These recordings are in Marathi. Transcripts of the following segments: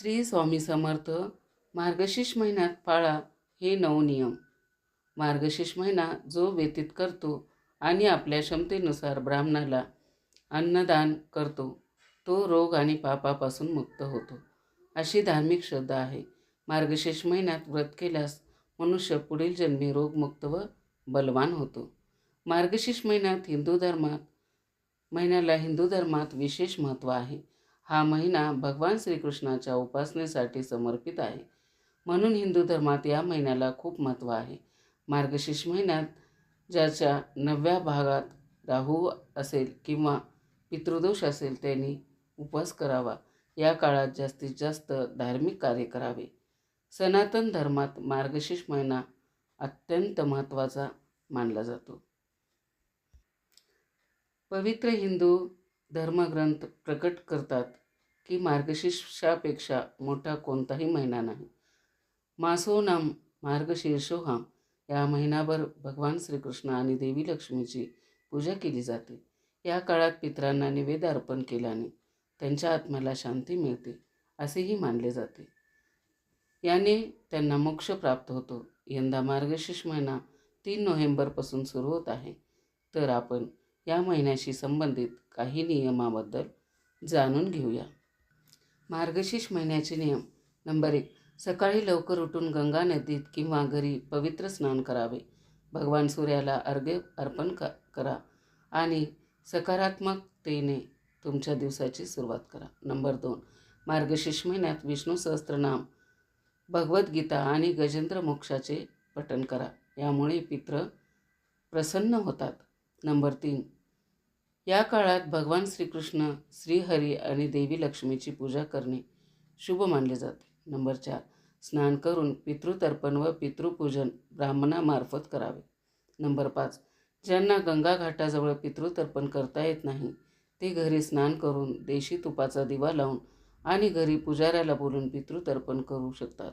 श्री स्वामी समर्थ मार्गशीर्ष महिन्यात पाळा हे नऊ नियम. मार्गशीर्ष महिना जो व्यतीत करतो आणि आपल्या क्षमतेनुसार ब्राह्मणाला अन्नदान करतो तो रोग आणि पापापासून मुक्त होतो. अशी धार्मिक श्रद्धा आहे. मार्गशीर्ष महिन्यात व्रत केल्यास मनुष्य पुढील जन्मी रोगमुक्त व बलवान होतो. मार्गशीर्ष महिन्यात हिंदू धर्मात महिन्याला हिंदू धर्मात विशेष महत्त्व आहे. हा महिना भगवान श्रीकृष्णाच्या उपासनेसाठी समर्पित आहे. म्हणून हिंदू धर्मात या महिन्याला खूप महत्त्व आहे. मार्गशीर्ष महिन्यात ज्याच्या नवव्या भागात राहू असेल किंवा पितृदोष असेल त्यांनी उपवास करावा. या काळात जास्तीत जास्त धार्मिक कार्य करावे. सनातन धर्मात मार्गशीर्ष महिना अत्यंत महत्त्वाचा मानला जातो. पवित्र हिंदू धर्मग्रंथ प्रकट करतात. की मार्गशीर्षापेक्षा मोठा कोणताही महिना नाही. मासोनाम मार्गशीर्षोहाम. या महिनाभर भगवान श्रीकृष्ण आणि देवी लक्ष्मीची पूजा केली जाते. या काळात पितरांना निवेद अर्पण केल्याने त्यांच्या आत्म्याला शांती मिळते असेही मानले जाते. याने त्यांना मोक्ष प्राप्त होतो. यंदा मार्गशीर्ष महिना तीन नोव्हेंबरपासून सुरू होत आहे. तर आपण या महिन्याशी संबंधित काही नियमाबद्दल जाणून घेऊया. मार्गशीर्ष महिन्याचे नियम. नंबर एक. सकाळी लवकर उठून गंगा नदीत किंवा घरी पवित्र स्नान करावे. भगवान सूर्याला अर्घ्य अर्पण क करा. आणि सकारात्मकतेने तुमच्या दिवसाची सुरुवात करा. नंबर दोन. मार्गशीर्ष महिन्यात विष्णू सहस्त्रनाम भगवद्गीता आणि गजेंद्र मोक्षाचे पठण करा. यामुळे पित्र प्रसन्न होतात. नंबर तीन. या काळात भगवान श्रीकृष्ण श्रीहरी आणि देवी लक्ष्मीची पूजा करणे शुभ मानले जाते. नंबर चार स्नान करून पितृतर्पण व पितृपूजन ब्राह्मणामार्फत करावे. नंबर पाच ज्यांना गंगा घाटाजवळ पितृतर्पण करता येत नाही ते घरी स्नान करून देशी तुपाचा दिवा लावून आणि घरी पुजाऱ्याला बोलून पितृतर्पण करू शकतात.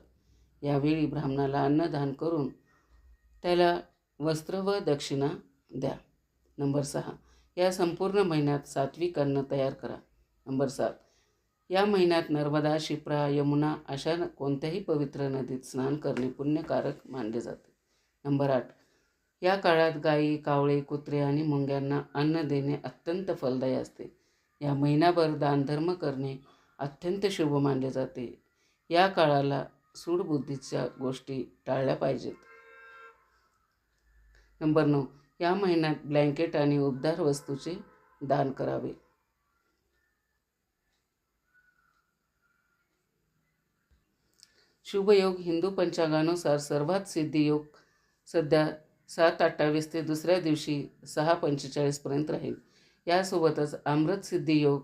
यावेळी ब्राह्मणाला अन्नदान करून त्याला वस्त्र व दक्षिणा द्या. नंबर सहा या संपूर्ण महिन्यात सात्विक अन्न तयार करा. नंबर सात. या महिन्यात नर्मदा शिप्रा यमुना अशा कोणत्याही पवित्र नदीत स्नान करणे पुण्यकारक मानले जाते. नंबर आठ. या काळात गायी कावळे कुत्रे आणि मुंग्यांना अन्न देणे अत्यंत फलदायी असते. या महिनाभर दानधर्म करणे अत्यंत शुभ मानले जाते. या काळाला सूडबुद्धीच्या गोष्टी टाळल्या पाहिजेत. नंबर नऊ. या महिन्यात ब्लँकेट आणि उबदार वस्तूचे दान करावे. शुभयोग हिंदू पंचांगानुसार सर्वात सिद्धियोग सध्या सात अठ्ठावीस ते दुसऱ्या दिवशी सहा पंचेचाळीसपर्यंत राहील. यासोबतच अमृत सिद्धियोग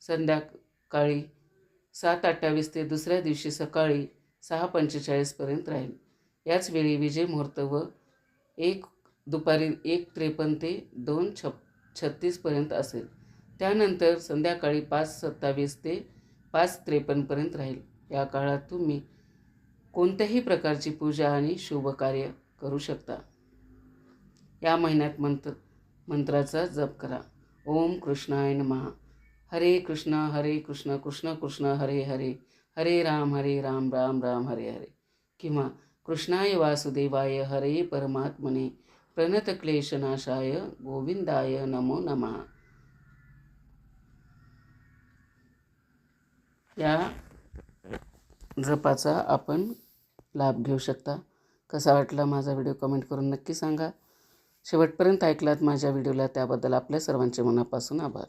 संध्याकाळी सात अठ्ठावीस ते दुसऱ्या दिवशी सकाळी सहा पंचेचाळीसपर्यंत राहील. याच वेळी विजय मुहूर्त व एक दुपारी एक त्रेपन्न ते दोन छप छत्तीसपर्यंत असेल. त्यानंतर संध्याकाळी पाच सत्तावीस ते पाच त्रेपन्नपर्यंत राहील. या काळात तुम्ही कोणत्याही प्रकारची पूजा आणि शुभ कार्य करू शकता. या महिन्यात मंत्र मंत्राचा जप करा. ओम कृष्णाय महा हरे कृष्ण हरे कृष्ण कृष्ण कृष्ण हरे हरे. हरे राम हरे राम राम राम हरे हरे. किंवा कृष्णाय वासुदेवाय हरे परमात्मने. प्रणतक्लेशनाशाय गोविंदाय नमो नमः. या जपाचा आपण लाभ घेऊ शकता. कसा वाटला माझा व्हिडिओ कमेंट करून नक्की सांगा. शेवटपर्यंत ऐकलात माझ्या व्हिडिओला त्याबद्दल आपल्या सर्वांचे मनापासून आभार.